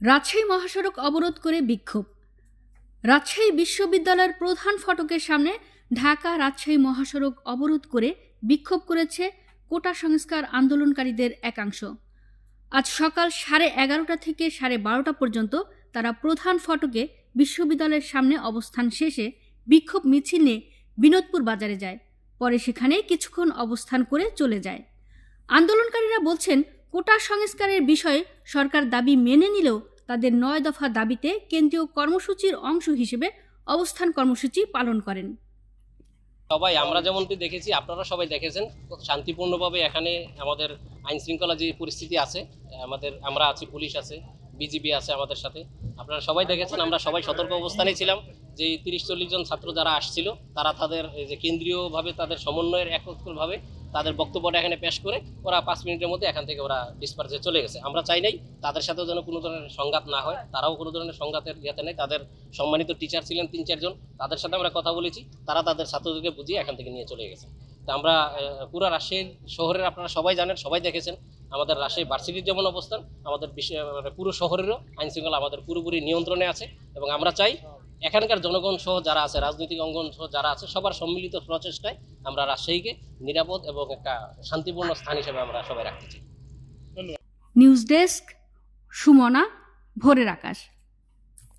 রাজশাহী মহাসড়ক অবরোধ করে বিক্ষোভ। রাজশাহী বিশ্ববিদ্যালয়ের প্রধান ফটকের সামনে ঢাকা রাজশাহী মহাসড়ক অবরোধ করে বিক্ষোভ করেছে কোটা সংস্কার আন্দোলনকারীদের একাংশ। আজ সকাল সাড়ে এগারোটা থেকে সাড়ে বারোটা পর্যন্ত তারা প্রধান ফটকে বিশ্ববিদ্যালয়ের সামনে অবস্থান শেষে বিক্ষোভ মিছিল নিয়ে বিনোদপুর বাজারে যায়। পরে সেখানে কিছুক্ষণ অবস্থান করে চলে যায়। আন্দোলনকারীরা বলছেন কোটা সংস্কারের বিষয়ে সরকার দাবি মেনে নিলেও তাদের নয় দফা দাবিতে কেন্দ্রীয় কর্মসূচির অংশ হিসেবে অবস্থান কর্মসূচি পালন করেন। সবাই, আমরা যেমনটি দেখেছি, আপনারা সবাই দেখেছেন, শান্তিপূর্ণভাবে এখানে আমাদের আইন শৃঙ্খলা যে পরিস্থিতি আছে, আমাদের, আমরা আছি, পুলিশ আছে, বিজিবি আছে আমাদের সাথে, আপনারা সবাই দেখেছেন, আমরা সবাই সতর্ক অবস্থানে ছিলাম যে তিরিশ চল্লিশ জন ছাত্র যারা আসছিল, তারা তাদের যে কেন্দ্রীয়ভাবে তাদের সমন্বয়ের একত্রভাবে তাদের বক্তব্যটা এখানে পেশ করে ওরা পাঁচ মিনিটের মধ্যে এখান থেকে ওরা ডিসপার্সে চলে গেছে। আমরা চাই নাই তাদের সাথেও যেন কোনো ধরনের সংঘাত না হয়, তারাও কোনো ধরনের সংঘাতের ইয়েতে নেই। তাদের সম্মানিত টিচার ছিলেন তিন চারজন তাদের সাথে আমরা কথা বলেছি, তারা তাদের ছাত্রদেরকে বুঝিয়ে এখান থেকে নিয়ে চলে গেছে। তো আমরা পুরো রাজশাহীর শহরের আপনারা সবাই জানেন, সবাই দেখেছেন, আমাদের রাজশাহী ভার্সিটির যেমন অবস্থান, আমাদের মানে পুরো শহরেরও আইন শৃঙ্খলা আমাদের পুরোপুরি নিয়ন্ত্রণে আছে এবং আমরা চাই এখানকার জনগণ সহ যারা আছে, রাজনৈতিক অঙ্গন সহ যারা আছে, সবার সম্মিলিত প্রচেষ্টায় আমরা রাজশাহীকে নিরাপদ এবং একটা শান্তিপূর্ণ স্থান হিসেবে আমরা সবাই রাখতে চাই। নিউজ ডেস্ক, সুমনা, ভোরের আকাশ।